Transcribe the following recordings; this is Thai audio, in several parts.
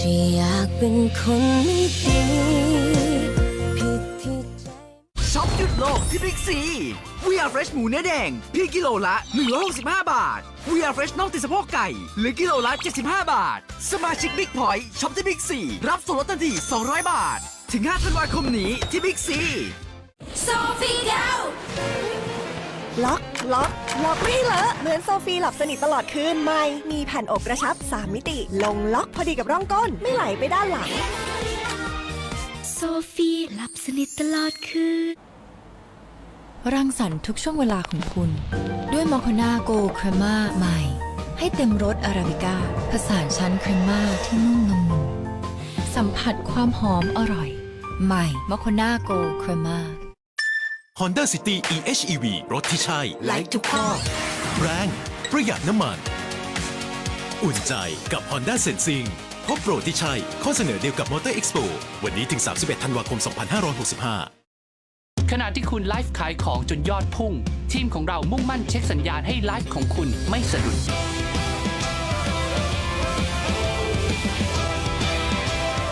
ที่อยากเป็นคนไม่ดีผิดที่ใจช็อปหยุดโลกที่บิ๊กซี We are fresh หมูเนื้อแดงเพียงกิโลละ 165 บาท We are fresh น่องติดสะโพกไก่เหรือกิโลละ 75 บาท สมาชิกบิ๊กพอยต์ช็อปที่บิ๊กซีรับส่วนลดทันที200 บาท ถึง 5 ธันวาคมนี้ที่บิ๊กซี Sophie Go ล็ อก ล็อก ล็อกไม่ให้เลอะเหมือนโซฟีหลับสนิทตลอดคืนใหม่ มีแผ่นอกกระชับ 3 มิติ ลงล็อกพอดีกับร่องก้น ไม่ไหลไปด้านหลัง โซฟีหลับสนิทตลอดคืน รังสรรค์ทุกช่วงเวลาของคุณ ด้วยมอค n นาโกครม่าใหม่ ให้เต็มรสอาราบิก้าผสานชั้นครีมม่าที่นุ่มนมนวลสัมผัสความหอมอร่อย ใหม่มอค n นาโกครม่า Honda City e-HEV รถที่ใช่ไลค์ทุกข้อแรงประหยัดน้ำมัน อุ่นใจกับ Honda Sensing พบโปรที่ใช่ ข้อเสนอเดียวกับ Motor Expo วันนี้ถึง 31 ธันวาคม 2565 ขณะที่คุณไลฟ์ขายของจนยอดพุ่ง ทีมของเรามุ่งมั่นเช็คสัญญาณให้ไลฟ์ของคุณไม่สะดุด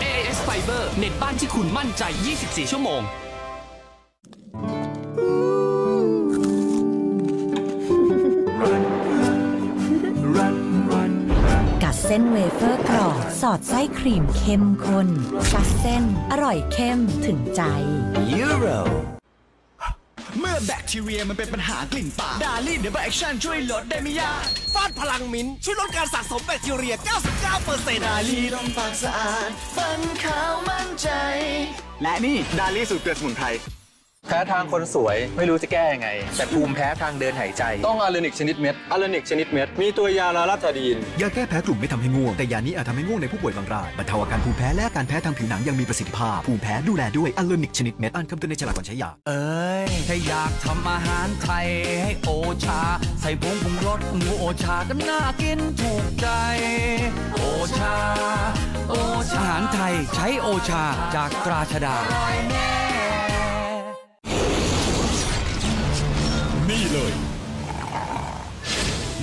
AS Fiber เน็ตบ้านที่คุณมั่นใจ 24 ชั่วโมง ส้นเวเฟอร์กรอบสอดไส้ครีมเข้มข้นกัดเส้น อร่อยเข้มถึงใจ Euro เมื่อแบคทีเรียมันเป็นปัญหากลิ่นปากดาลี่เดบแอคชั่นช่วยลดได้ไม่ยากฟาดพลังมิ้นท์ช่วยลดการสะสมแบคทีเรีย 99%ดาลี่ลมปากสะอาดฟันขาวมั่นใจ และนี่ดาลี่สูตรเกลือสมุนไพร แพ้ทางคนสวยไม่รู้จะแก้ยังไง แต่ภูมิแพ้ทางเดินหายใจ ต้องอาเลนิกชนิดเม็ดอาเลนิกชนิดเม็ด มีตัวยาลาลาตาดีน ยาแก้แพ้กลุ่มไม่ทำให้ง่วง แต่ยานี้อาจทำให้ง่วงในผู้ป่วยบางรายบรรเทาอาการภูมิแพ้และอาการแพ้ทางผิวหนังยังมีประสิทธิภาพ ภูมิแพ้ดูแลด้วยอัลเลนิกชนิดเม็ดอ่านคำเตือนในฉลากก่อนใช้ยา เอ้ยถ้าอยากทำอาหารไทยให้โอชา ใส่ผงปรุงรสหมูโอชาก็น่ากินถูกใจ โอชา โอชาอาหารไทยใช้โอชาจากตราชดา นี่เลย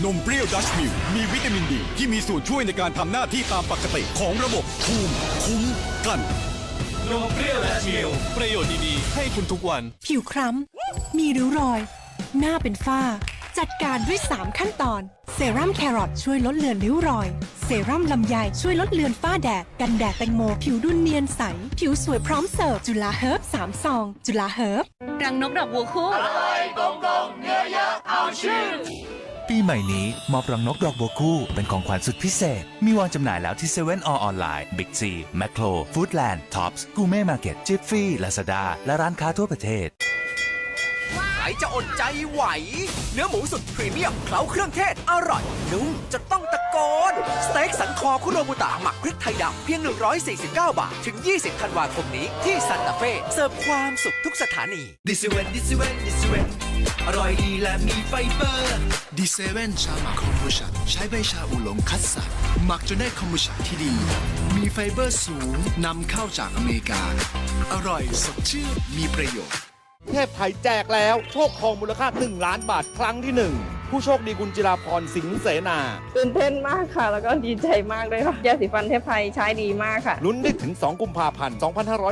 นมเปรี้ยวดัชมิลมีวิตามินดี ที่มีส่วนช่วยในการทำหน้าที่ตามปกติของระบบภูมิคุ้มกัน นมเปรี้ยวดัชมิลประโยชน์ดีๆ ให้คุณทุกวัน ผิวคล้ำ มีริ้วรอย หน้าเป็นฝ้า จัดการด้วย 3 ขั้นตอน เซรั่มแครอทช่วยลดเลือนริ้วรอย เซรั่มลำไยช่วยลดเลือนฝ้าแดด กันแดดแตงโม ผิวดุนเนียนใส ผิวสวยพร้อมเสิร์ฟ จุฬาเฮิร์บ3ซอง จุฬาเฮิร์บรังนกดอกบัวคู่ปีใหม่นี้มอบรังนกดอกบัวคู่ เป็นของขวัญสุดพิเศษ มีวางจำหน่ายแล้วที่7 e เ e ่ e อออนไลน์ Big C, Macro, Foodland, Tops, Gourmet Market, Jiffy, Lazada และร้านค้าทั่วประเทศใค รจะอดใจไหว เนื้อหมูสุดพรีเมียมเคล้าเครื่องเทศอร่อยนุ่มจะต้องตะโกน สเต็กสันคอคุโรบุตะหมักพริกไทยดำเพียง 149 บาท ถึง 20 ธันวาคมนี้ที่ซันตาเฟ่เสิร์ฟความสุขทุกสถานีดิสเวนดิสเวนดิสเวนอร่อยดีและมีไฟเบอร์ดีเซเว่นชาหมักคอมบูชาใช้ใบชาอุหลงคัดสรรหมักจนได้คอมบูชาที่ดี มีไฟเบอร์สูงนำเข้าจากอเมริกา อร่อยสดชื่นมีประโยชน์ เทพไทยแจกแล้ว โชคทองมูลค่า 1 ล้านบาทครั้งที่ 1 ผู้โชคดีคุณจิราพรสิงห์เสนาตื่นเต้นมากค่ะ แล้วก็ดีใจมากเลยค่ะยาสีฟันเทพไทยใช้ดีมากค่ะ ลุ้นได้ถึง 2 กุมภาพันธ์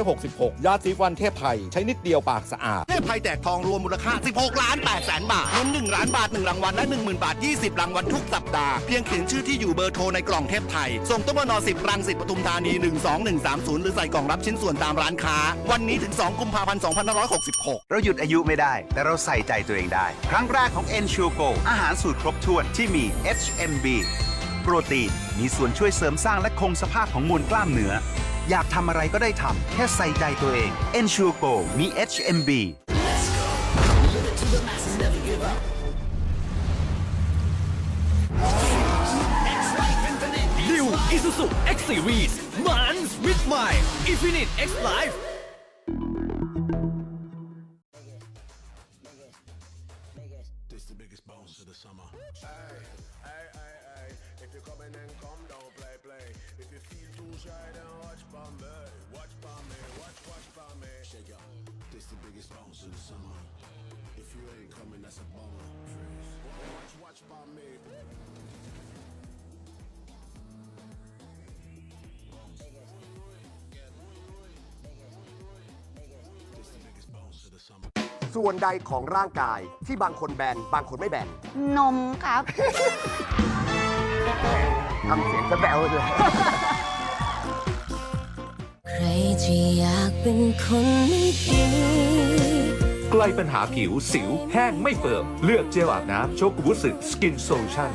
2566 ยาสีฟันเทพไทยใช้นิดเดียวปากสะอาด เทพไทยแจกทองรวมมูลค่า 16 ล้าน8แสนบาทลุ้น1ล้านบาท 1 รางวัลและ 10,000 บาท 20 รางวัลทุกสัปดาห์ เพียงเขียนชื่อที่อยู่เบอร์โทรในกล่องเทพไทย ส่งตู้มน10รังสิตปทุมธานี 12130 หรือใส่กล่องรับชิ้นส่วนตามร้านค้า วันนี้ถึง 2 กุมภาพันธ์ 2566 เราหยุดอายุไม่ได้ แต่เราใส่ใจตัวเองได้ ครั้งแรกของ e n s u r e Go อาหารสูตรครบถ้วนที่มี HMB โปรตีนมีส่วนช่วยเสริมสร้างและคงสภาพของมวลกล้ามเนื้อ อยากทำอะไรก็ได้ทำแค่ใส่ใจตัวเอง e n s u r e Go มี HMB New Isuzu X Series มัน with my Infinite X Life bounce of the summer. If you're coming and come down, play, play. If you feel too shy, then watch for ส่วนใดของร่างกายที่บางคนแบนบางคนไม่แบนนมครับ ทำเสียงกระแบวเลย ใครจะอยากเป็นคนไม่ดีใกล้ปัญหาผิวสิวแห้งไม่เฟิร์ม เลือกเจลอาบน้ำโชกุบุสึสกินโซลูชั่น